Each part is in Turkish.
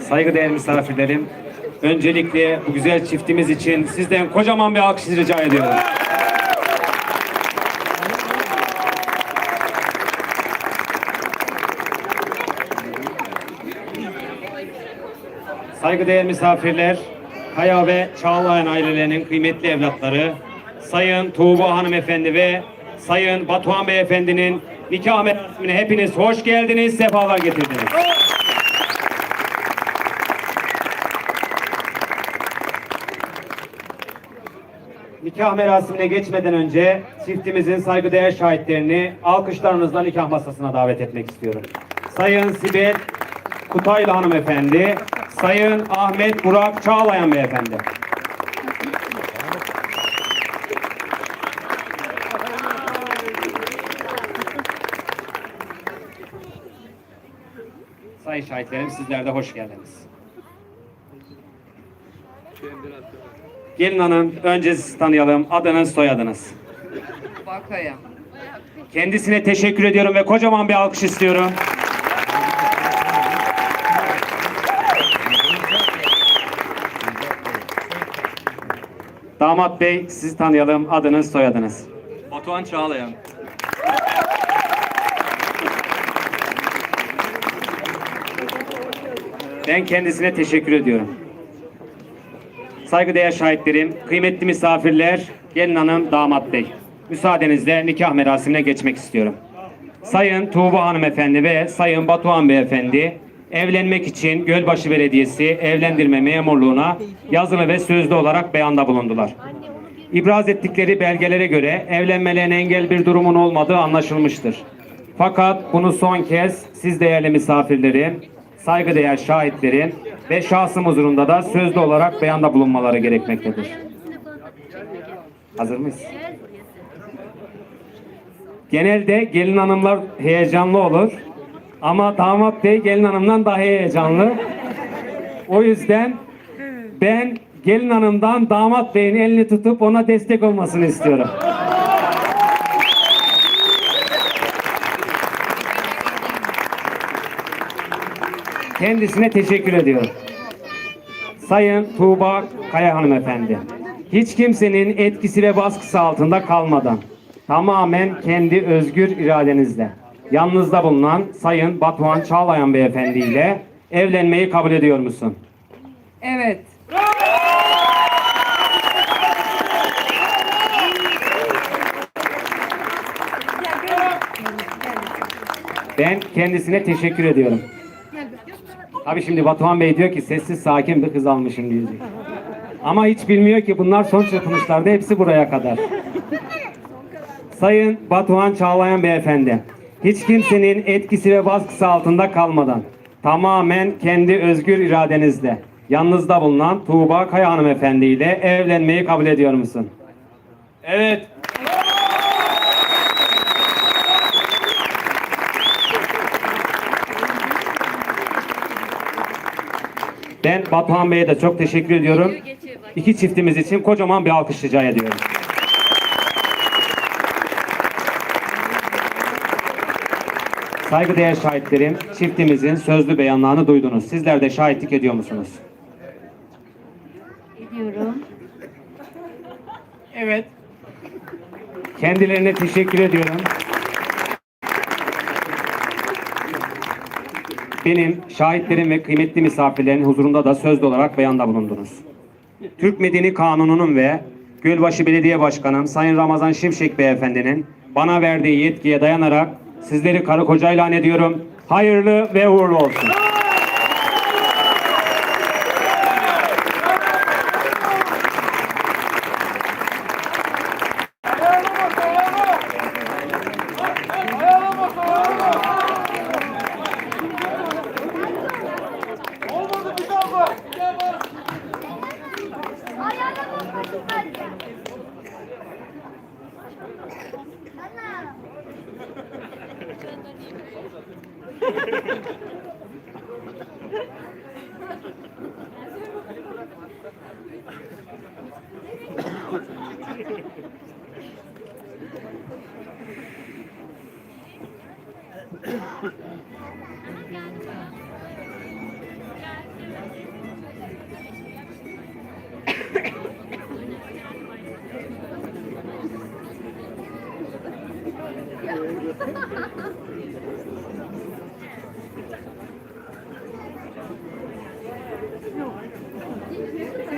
Saygıdeğer misafirlerim, öncelikle bu güzel çiftimiz için sizden kocaman bir alkış rica ediyorum. Saygıdeğer misafirler, Kaya ve Çağlayan ailelerinin kıymetli evlatları, Sayın Tuğba Hanımefendi ve Sayın Batuhan Beyefendinin nikah merasimine hepiniz hoş geldiniz, sefalar getirdiniz. Nikah merasimine geçmeden önce çiftimizin saygıdeğer şahitlerini alkışlarınızla nikah masasına davet etmek istiyorum. Sayın Sibel Kutaylı hanımefendi, Sayın Ahmet Burak Çağlayan beyefendi. Sayın şahitlerim sizler de hoş geldiniz. Gelin hanım önce sizi tanıyalım. Adınız soyadınız. Bakaya. Kendisine teşekkür ediyorum ve kocaman bir alkış istiyorum. Damat Bey sizi tanıyalım. Adınız, soyadınız. Batuhan Çağlayan. Ben kendisine teşekkür ediyorum. Saygıdeğer şahitlerim, kıymetli misafirler, gelin hanım, damat bey. Müsaadenizle nikah merasimine geçmek istiyorum. Sayın Tuğba hanımefendi ve Sayın Batuhan beyefendi evlenmek için Gölbaşı Belediyesi evlendirme memurluğuna yazılı ve sözlü olarak beyanda bulundular. İbraz ettikleri belgelere göre evlenmelerine engel bir durumun olmadığı anlaşılmıştır. Fakat bunu son kez siz değerli misafirlerin, saygıdeğer şahitlerin ve şahsım huzurunda da sözlü olarak beyanda bulunmaları gerekmektedir. Hazır mıyız? Genelde gelin hanımlar heyecanlı olur. Ama damat bey gelin hanımdan daha heyecanlı. O yüzden ben gelin hanımdan damat beyin elini tutup ona destek olmasını istiyorum. Kendisine teşekkür ediyorum. Sayın Tuğba Kaya hanımefendi. Hiç kimsenin etkisi ve baskısı altında kalmadan tamamen kendi özgür iradenizle yanınızda bulunan Sayın Batuhan Çağlayan beyefendi ile evlenmeyi kabul ediyor musun? Evet. Ben kendisine teşekkür ediyorum. Tabii şimdi Batuhan Bey diyor ki sessiz sakin bir kız almışım diyecek. Ama hiç bilmiyor ki bunlar son çırpınışlarda hepsi buraya kadar. Sayın Batuhan Çağlayan Beyefendi, hiç kimsenin etkisi ve baskısı altında kalmadan tamamen kendi özgür iradenizle yanınızda bulunan Tuğba Kaya Hanımefendi ile evlenmeyi kabul ediyor musun? Evet. Ben Batuhan Bey'e de çok teşekkür ediyorum. İki çiftimiz için kocaman bir alkış rica ediyorum. Saygıdeğer şahitlerim, çiftimizin sözlü beyanlarını duydunuz. Sizler de şahitlik ediyor musunuz? Ediyorum. Evet. Kendilerine teşekkür ediyorum. Benim şahitlerim ve kıymetli misafirlerin huzurunda da sözlü olarak beyanda bulundunuz. Türk Medeni Kanunu'nun ve Gölbaşı Belediye Başkanım Sayın Ramazan Şimşek Beyefendinin bana verdiği yetkiye dayanarak sizleri karı koca ilan ediyorum. Hayırlı ve uğurlu olsun.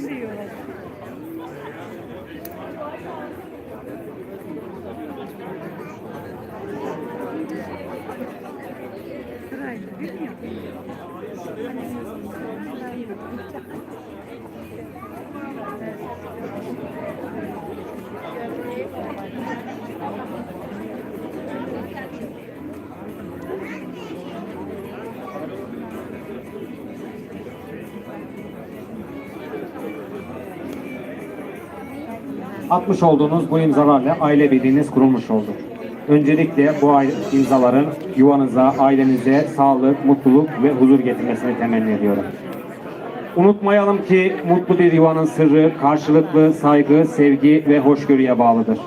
Kendi yiyorlar. Sırayla. Atmış olduğunuz bu imzalarla aile birliğiniz kurulmuş oldu. Öncelikle bu imzaların yuvanıza, ailenize sağlık, mutluluk ve huzur getirmesini temenni ediyorum. Unutmayalım ki mutlu bir yuvanın sırrı karşılıklı saygı, sevgi ve hoşgörüye bağlıdır.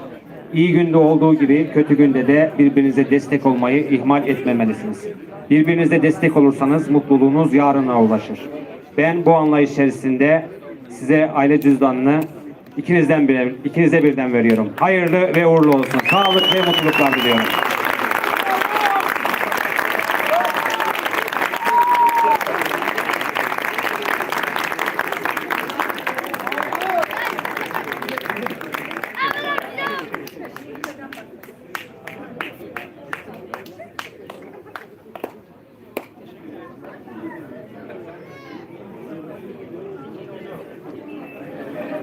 İyi günde olduğu gibi kötü günde de birbirinize destek olmayı ihmal etmemelisiniz. Birbirinize destek olursanız mutluluğunuz yarına ulaşır. Ben bu anlayış içerisinde size aile cüzdanını ikinizden bire, ikinize birden veriyorum. Hayırlı ve uğurlu olsun. Sağlık ve mutluluklar diliyorum.